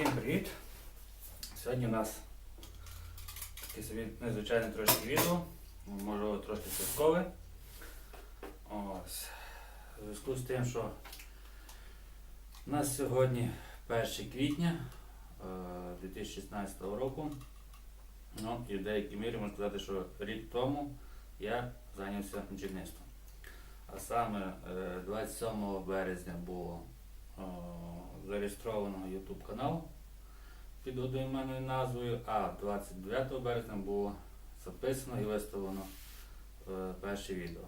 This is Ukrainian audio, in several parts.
Всім привіт! Сьогодні у нас таке собі незвичайне трошки відео, можливо трошки святкове. Ось. У зв'язку з тим, що у нас сьогодні 1 квітня е, 2016 року. Ну і в деякій мірі можна сказати, що рік тому я зайнявся бджільництвом. А саме е, 27 березня було е, зареєстровано YouTube канал під одноіменною назвою, а 29 березня було записано і виставлено е, перше відео.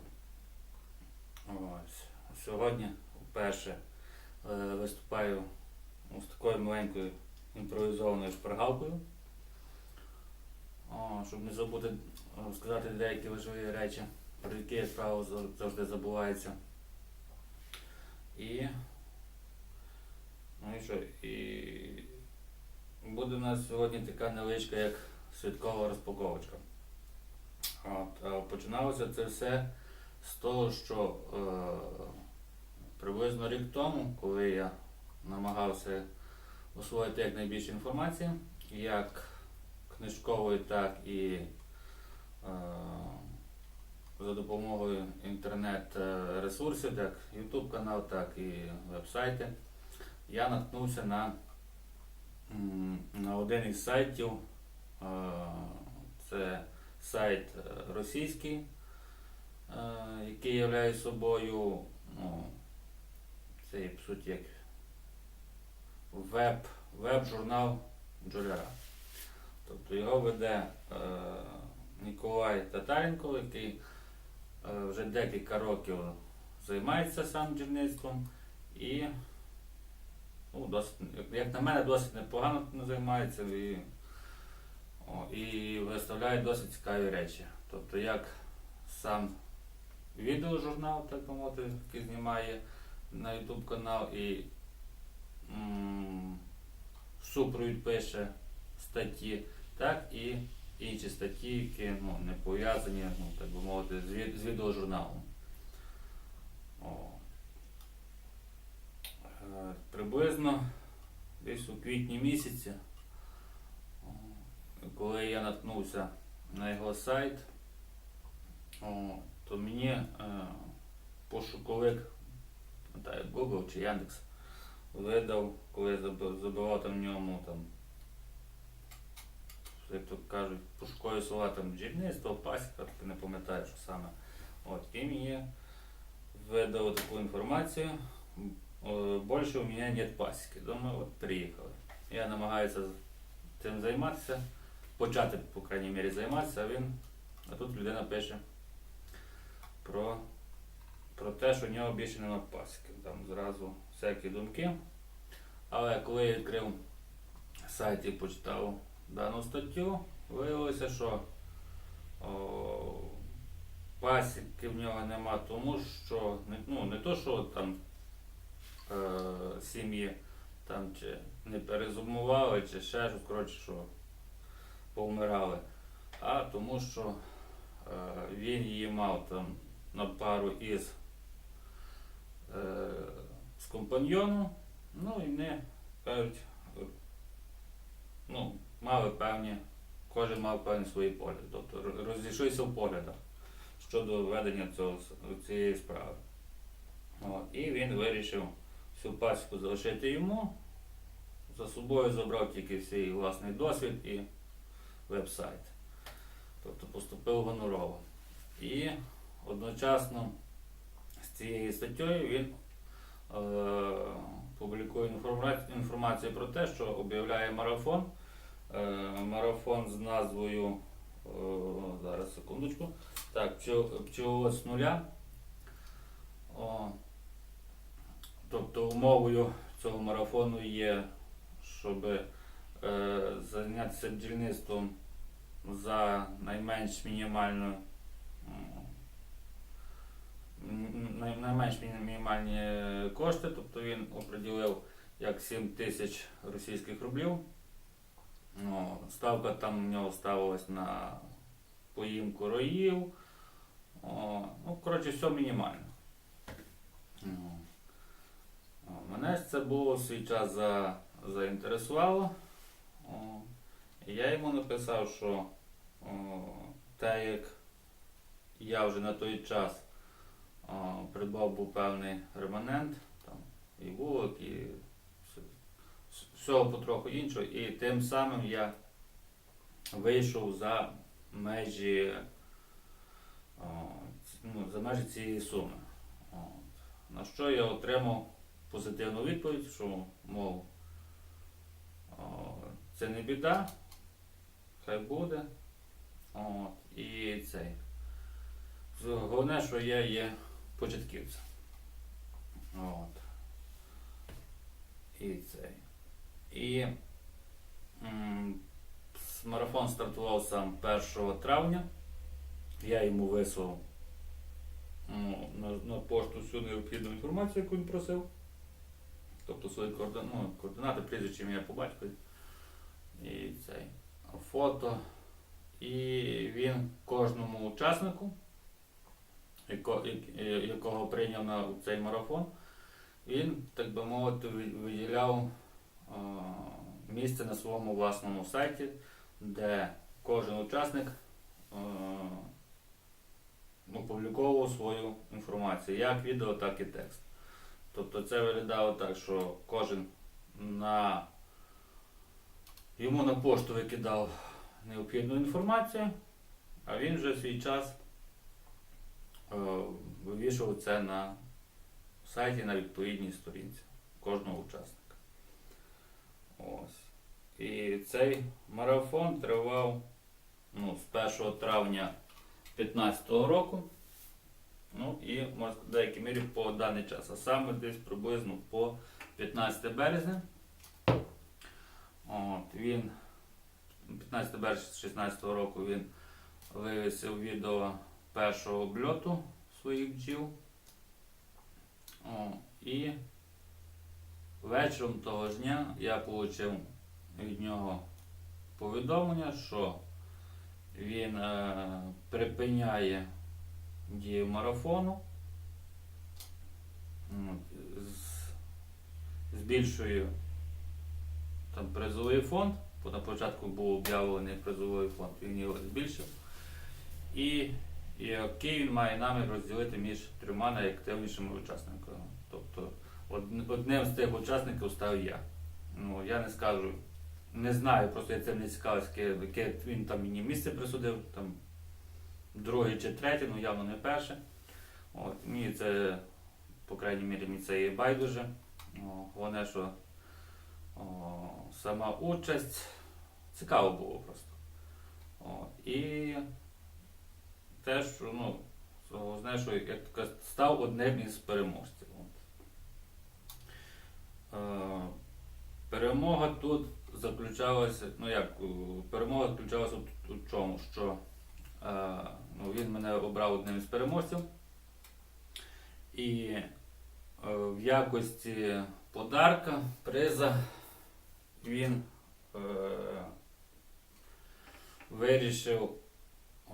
Ось. Сьогодні вперше е, виступаю з такою маленькою імпровізованою шпаргалкою. Щоб не забути е, сказати деякі важливі речі, про які, як правило, завжди забувається. І Ну і що? І буде у нас сьогодні така невеличка, як святкова розпаковочка. От, починалося це все з того, що е, приблизно рік тому, коли я намагався освоїти якнайбільше інформації, як книжкової, так і е, за допомогою інтернет-ресурсів, так YouTube канал, так і веб-сайти я наткнувся на, на один із сайтів. Це сайт е, російський, е, який являє собою, ну, це по суті як веб, веб-журнал Джоляра. Тобто його веде е, Ніколай Татаренко, який е, вже декілька років займається сам бджільництвом і досить, як- на мене, досить непогано займається і, о, і виставляє досить цікаві речі. Тобто як сам відеожурнал, так би мовити, який знімає на YouTube канал і м, супровід пише статті, так і інші статті, які ну, не пов'язані, ну, так би мовити, з, від, з відеожурналом. О. Е, Приблизно десь у квітні місяці, коли я наткнувся на його сайт, то мені е, пошуковик, не Google чи Яндекс, видав, коли я забивав там в ньому там, як то кажуть, пошукові слова там бджільництво, пасіка, так не пам'ятаю, що саме. От, і мені видав таку інформацію. Э, больше у меня нет пасіки. Думаю, от приїхали. Я намагаюся цим займатися, почати, по крайній мірі, займатися, а він, а тут людина пише про, про те, що у нього більше нема пасіки. Там зразу всякі думки. Але коли я відкрив сайт і почитав дану статтю, виявилося, що о, пасіки в нього нема, тому що ну, не то, що там е, сім'ї там чи не перезумували, чи ще щось, коротше, що повмирали, а тому, що е, він її мав там на пару із е, з компаньйоном, ну і не кажуть, ну, мали певні, кожен мав певні свої погляди, тобто роз- розійшлися в поглядах щодо ведення цього, цієї справи. От, і він вирішив всю пасіку залишити йому. За собою забрав тільки свій власний досвід і веб-сайт. Тобто поступив гонорово. І одночасно з цією статтєю він е, публікує інформацію, про те, що об'являє марафон. Е, марафон з назвою е, зараз секундочку. Так, пчел- пчеловод з нуля. Тобто умовою цього марафону є, щоб е, зайнятися бджільництвом за найменш мінімальну найменш мінімальні кошти, тобто він оприділив як 7 тисяч російських рублів. Ну, ставка там у нього ставилась на поїмку роїв. О, ну, коротше, все мінімально. О, Мене ж це було в свій час за заінтересувало. О, і я йому написав, що о, те, як я вже на той час о, придбав був певний реманент, там, і вулик, і вс- вс- всього потроху іншого, і тим самим я вийшов за межі, о, ну, за межі цієї суми. От. На що я отримав позитивну відповідь, що, мов, це не біда, хай буде. От, і цей. Головне, що я є початківцем. От. І цей. І м, марафон стартував сам 1 травня. Я йому вислав на, на пошту всю необхідну інформацію, яку він просив. Тобто свої координати, ну, координати, прізвище ім'я по батькові. І цей фото. І він кожному учаснику, яко- як- якого прийняв на цей марафон, він, так би мовити, виділяв місце на своєму власному сайті, де кожен учасник опубліковував свою інформацію, як відео, так і текст. Тобто це виглядало так, що кожен на йому на пошту викидав необхідну інформацію, а він вже в свій час е, вивішував це на сайті на відповідній сторінці кожного учасника. Ось. І цей марафон тривав ну, з 1 травня 2015 року. Ну і в деякій мірі по даний час, а саме десь приблизно по 15 березня. От, він 15 березня 2016 року він вивісив відео першого обльоту своїх бджіл. О, і вечором того ж дня я отримав від нього повідомлення, що він е, припиняє дію марафону, От, з- збільшує там призовий фонд, бо на початку був об'явлений призовий фонд, він його збільшив. І, який він має намір розділити між трьома найактивнішими учасниками. Тобто одним з тих учасників став я. Ну, я не скажу, не знаю, просто я цим не цікавився, яке він там мені місце присудив, там друге чи третє, ну явно не перше. От, мені це, по крайній мірі, мені це є байдуже. О, головне, що о, сама участь цікаво було просто. От, і теж, ну, головне, що як то кажуть, став одним із переможців. Е, перемога тут заключалася, ну як, перемога заключалася у, у чому? Що ну, він мене обрав одним із переможців. І е, в якості подарка, приза він е, вирішив е,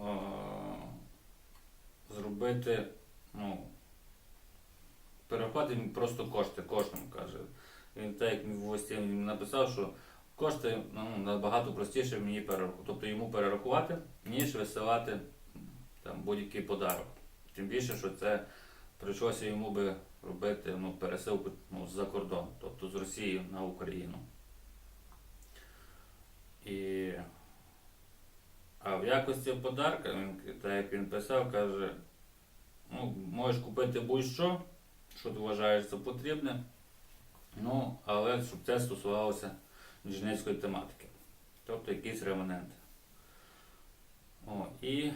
зробити, ну, переплати просто кошти кожному каже. Він так як в гості написав, що кошти ну, набагато простіше мені перерахувати, тобто йому перерахувати, ніж висилати там, будь-який подарок. Тим більше, що це прийшлося йому би робити ну, пересилку ну, з-за кордон, тобто з Росії на Україну. І... А в якості подарка, він, так як він писав, каже, ну, можеш купити будь-що, що ти вважаєш за потрібне, ну, але щоб це стосувалося інженерської тематики, тобто якісь ремоненти. О, і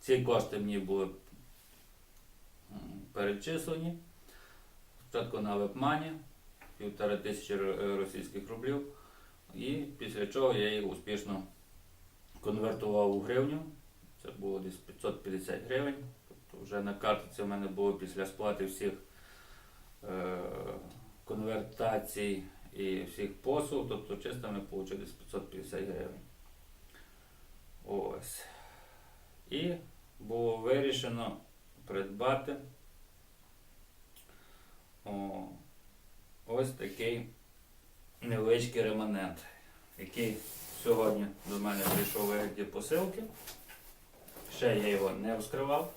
ці кошти мені були перечислені. Спочатку на вебмані, півтора тисячі р- російських рублів. І після чого я їх успішно конвертував у гривню. Це було десь 550 гривень. Тобто вже на картці у мене було після сплати всіх е, конвертацій і всіх послуг, тобто чисто ми отримали 550 гривень. Ось. І було вирішено придбати о, ось такий невеличкий реманент, який сьогодні до мене прийшов у вигляді посилки. Ще я його не вскривав.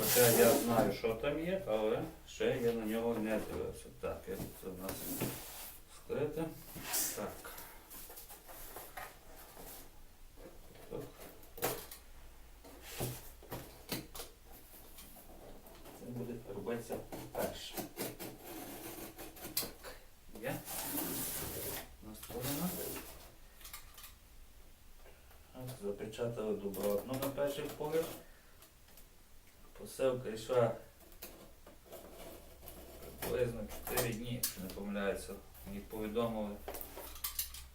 Хоча я знаю, що там є, але ще я на нього не дивився. Так, це в нас скрите. Так. Це буде робитися перше. Так. Є. Настроєно. Так, Запечатали добротно на перший погляд. Посилка йшла приблизно 4 дні, не помиляюся. Мені повідомили,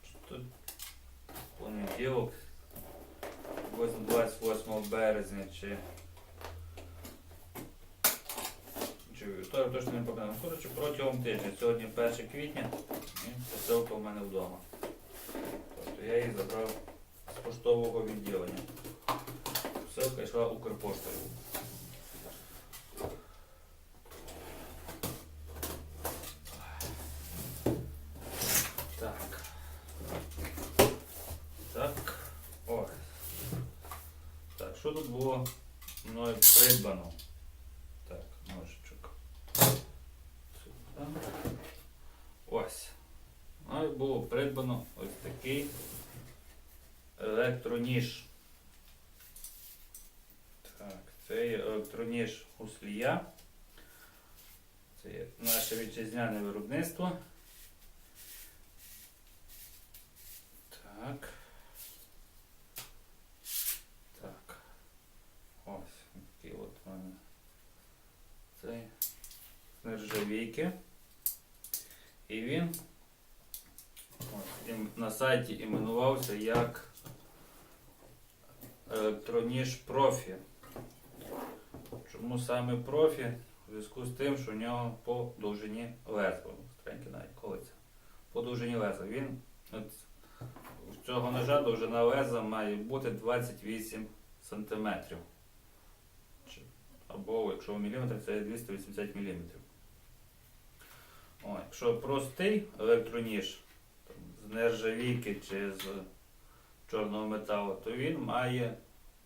що тут понеділок, приблизно 28 березня чи чи вівторок точно не пам'ятаю. Ну, Коротше, протягом тижня. Сьогодні 1 квітня і посилка в мене вдома. Тобто я її забрав з поштового відділення. Посилка йшла Укрпоштою. Так. Так. О. Так, що тут було мною придбано? Так, ножичок. Сюди. Ось. Мною було придбано ось такий електроніж. Так, це електроніж Гуслія. Це наше вітчизняне виробництво. Так. Так. Ось такий от у мене цей з нержавійки. І він ось, ім- на сайті іменувався як електроніж профі. Чому саме профі? У зв'язку з тим, що у нього по довжині колиться. По довжині леза. Він от, у цього ножа довжина леза має бути 28 см. Або якщо в міліметр, це 280 мм. О, якщо простий електроніж з нержавійки чи з чорного металу, то він має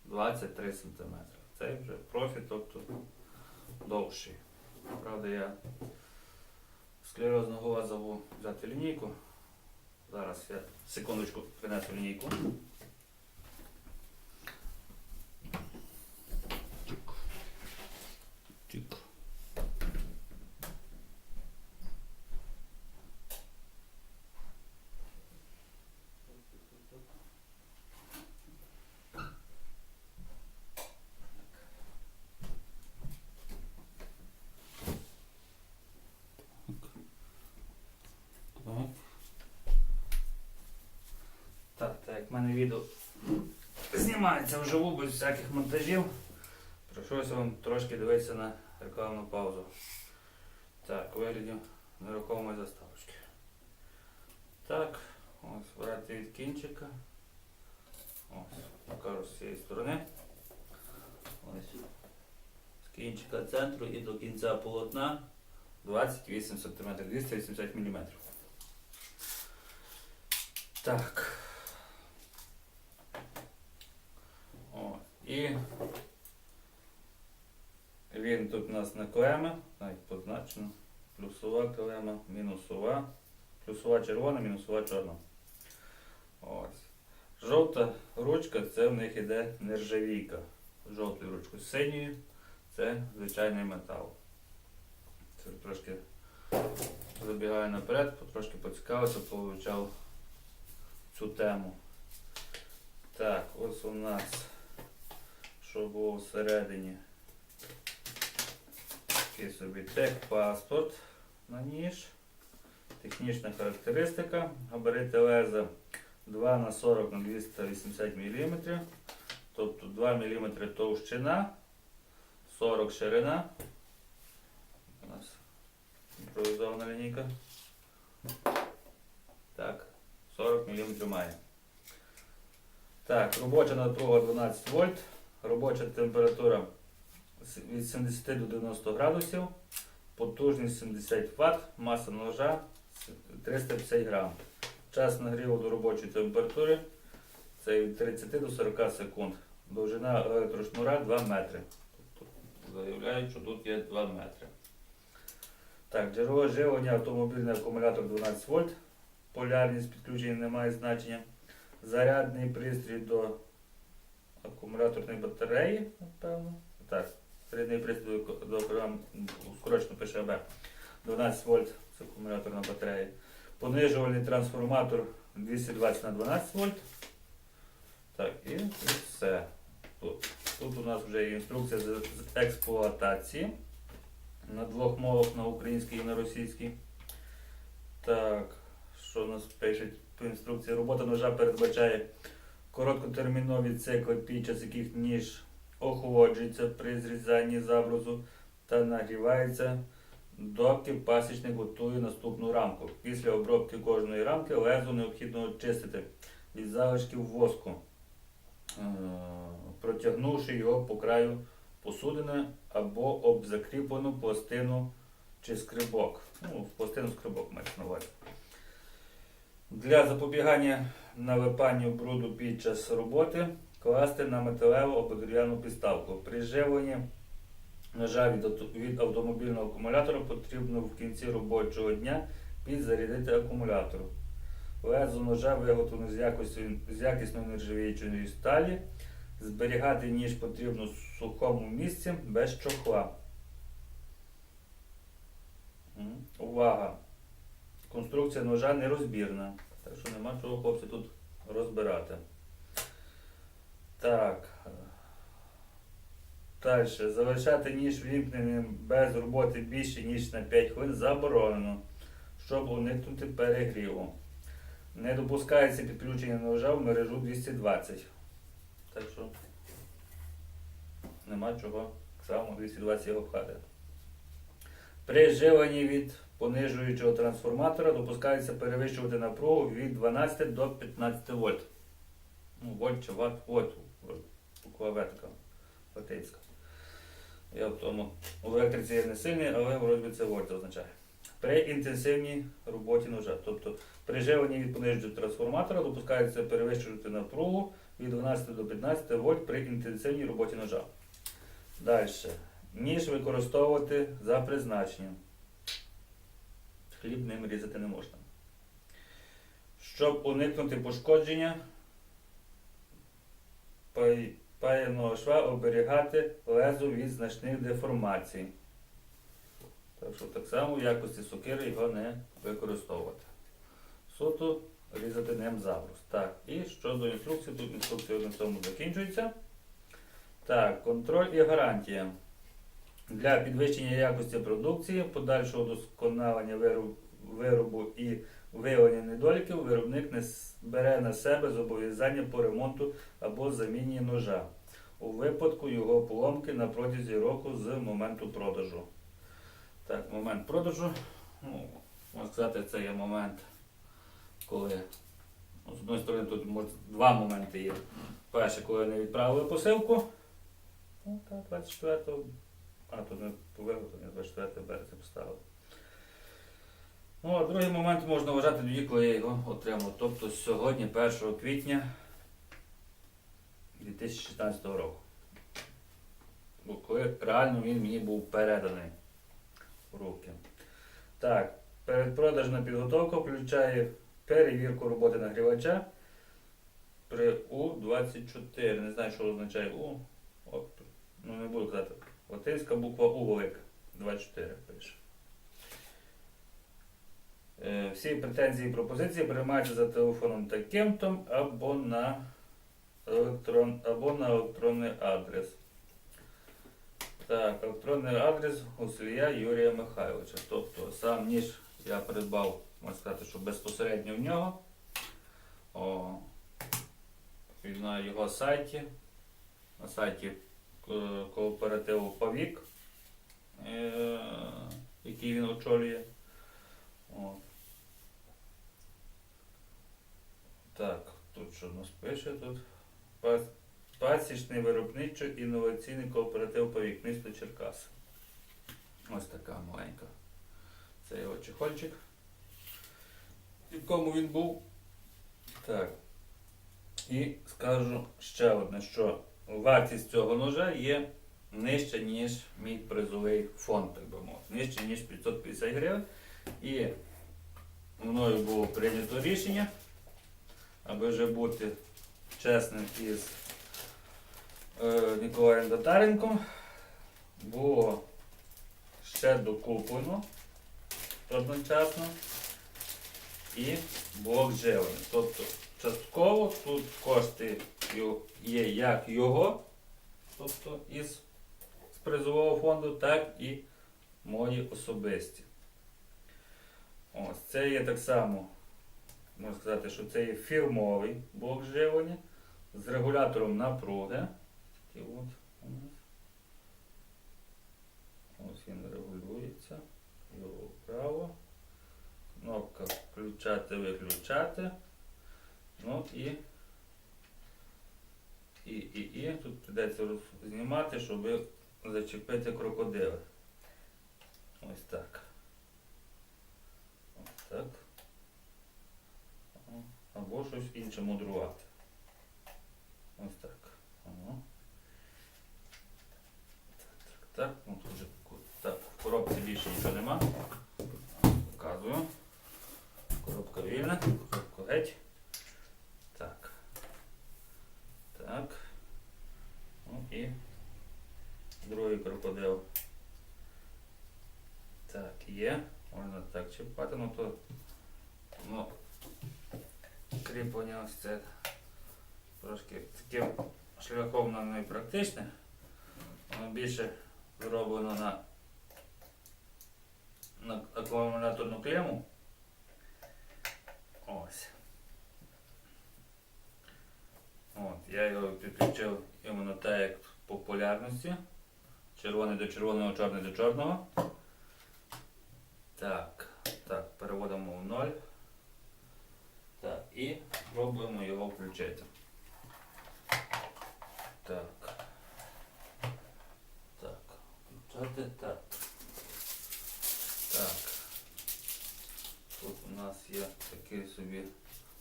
23 см. Це вже профі, тобто довший. Правда, я склерозного глаза взяти лінійку. Зараз я секундочку принесу лінійку. Тик. Так. Так, так як в мене відео знімається вживу без всяких монтажів. Прийшлося вам трошки дивитися на рекламну паузу. Так, вигляді нерухомої заставочки. Так, ось брати від кінчика. Ось, покажу з цієї сторони. Ось. З кінчика центру і до кінця полотна 28 см, 280 мм. Так. О, і він тут у нас на клема, навіть позначено. Плюсова клема, мінусова. Плюсова червона, мінусова чорна. Ось. Жовта ручка це в них іде нержавійка. Жовтою ручкою. З синьою це звичайний метал. Це трошки забігаю наперед, трошки поцікавився, повивчав цю тему. Так, ось у нас, що було всередині. Такий собі техпаспорт на ніж. Технічна характеристика. Габарити леза 2 на 40 на 280 мм. Тобто 2 мм товщина, 40 ширина. У нас імпровізована лінійка. Так, 40 мм має. Так, робоча напруга 12 вольт, робоча температура від 70 до 90 градусів, потужність 70 Вт, маса ножа 350 грам. Час нагріву до робочої температури це від 30 до 40 секунд. Довжина електрошнура 2 метри. Тобто заявляють, що тут є 2 метри. Так, джерело живлення, автомобільний акумулятор 12 вольт. Полярність підключення не має значення. Зарядний пристрій до акумуляторної батареї, напевно. Так, зарядний пристрій до, програм, скорочено пише АБ. 12 вольт це акумуляторна батарея. Понижувальний трансформатор 220 на 12 вольт. Так, і, і все. Тут. Тут у нас вже є інструкція з експлуатації на двох мовах на українській і на російській. Так, що у нас пишуть по інструкції? Робота ножа передбачає короткотермінові цикли, під час яких ніж охолоджується при зрізанні заброзу та нагрівається, доки пасічник готує наступну рамку. Після обробки кожної рамки лезо необхідно очистити від залишків воску, е, протягнувши його по краю посудини або об закріплену пластину чи скрибок. Ну, пластину скрибок мається на увазі. Для запобігання налипанню бруду під час роботи класти на металеву або дерев'яну підставку. При живленні ножа від, автомобільного акумулятора потрібно в кінці робочого дня підзарядити акумулятор. Лезо ножа виготовлено з, з якісної нержавіючої сталі. Зберігати ніж потрібно в сухому місці без чохла. Увага! Конструкція ножа нерозбірна, так що нема чого хлопці тут розбирати. Так. Далі. Залишати ніж вімкненим без роботи більше, ніж на 5 хвилин заборонено, щоб уникнути перегріву. Не допускається підключення ножа в мережу 220. Так що нема чого само 220 його пхати. При живленні від понижуючого трансформатора допускається перевищувати напругу від 12 до 15 вольт. Ну, вольт чи ватт, вольт. Буква латинська. Я в тому у електриці є не сильний, але вроді це вольт означає. При інтенсивній роботі ножа. Тобто при живленні від понижуючого трансформатора допускається перевищувати напругу від 12 до 15 вольт при інтенсивній роботі ножа. Далі. Ніж використовувати за призначенням. Хліб ним різати не можна. Щоб уникнути пошкодження паяного шва оберігати лезо від значних деформацій. Так що так само в якості сокири його не використовувати. Суто різати ним забрус. Так, і щодо інструкції, тут інструкція на цьому закінчується. Так, контроль і гарантія. Для підвищення якості продукції, подальшого досконалення виробу і виявлення недоліків, виробник не бере на себе зобов'язання по ремонту або заміні ножа у випадку його поломки на протязі року з моменту продажу. Так, момент продажу. Ну, можна сказати, це є момент, коли ну, з одної сторони тут може, два моменти є. Перше, коли не відправили посилку. Ну, так, 24 а, тут не по виготовленню 24 березня поставили. Ну, а другий момент можна вважати тоді, коли я його отримав. Тобто сьогодні, 1 квітня 2016 року. Бо коли реально він мені був переданий в руки. Так, передпродажна підготовка включає перевірку роботи нагрівача при У24. Не знаю, що означає У. От, ну не буду казати. Латинська буква У велика. 24 пише. Е, Всі претензії і пропозиції приймаються за телефоном таким-то або на, електрон, або на електронний адрес. Так, електронний адрес Гуслія Юрія Михайловича. Тобто сам ніж я придбав, можна сказати, що безпосередньо в нього. О, на його сайті. На сайті кооперативу Павік, е, який він очолює. О. Так, тут що у нас пише тут? Пасічний виробничо інноваційний кооператив Павік, місто Черкаси. Ось така маленька. Це його чехольчик. В якому він був. Так. І скажу ще одне, що вартість цього ножа є нижча, ніж мій призовий фонд, так би мовити. Нижче, ніж 550 гривень. І мною було прийнято рішення, аби вже бути чесним із е, Ніколаєм Татаренком, було ще докуплено одночасно і блок живлення. Тобто частково тут кошти є як його, тобто із призового фонду, так і мої особисті. Ось це є так само, можна сказати, що це є фірмовий блок живлення з регулятором напруги. Такий от. Ось він регулюється. Його вправо. Кнопка включати, виключати. Ну і, і, і, і тут придеться знімати, щоб зачепити крокодила. Ось так. Ось так. Або щось інше мудрувати. Ось так. Ага. Так, так, так. Ну, тут так, в коробці більше нічого нема. Показую. Коробка вільна, коробка геть. Так. Так. Ну і другий крокодил. Так, є. Можна так чіпати, ну то ну, кріплення ось це трошки таким шляхом нам не практичне. Воно більше зроблено на, на акумуляторну клему. Ось. От, я його підключив іменно так, як в популярності. Червоний до червоного, чорний до чорного. Так, так, переводимо в ноль. Так, і пробуємо його включити. Так. Так. Включати так. Так. Тут у нас є такий собі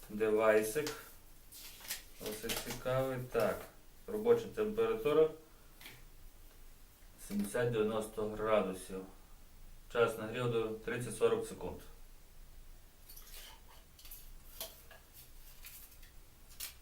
девайсик. Ось цікавий. Так. Робоча температура 70-90 градусів. Час нагрів до 30-40 секунд.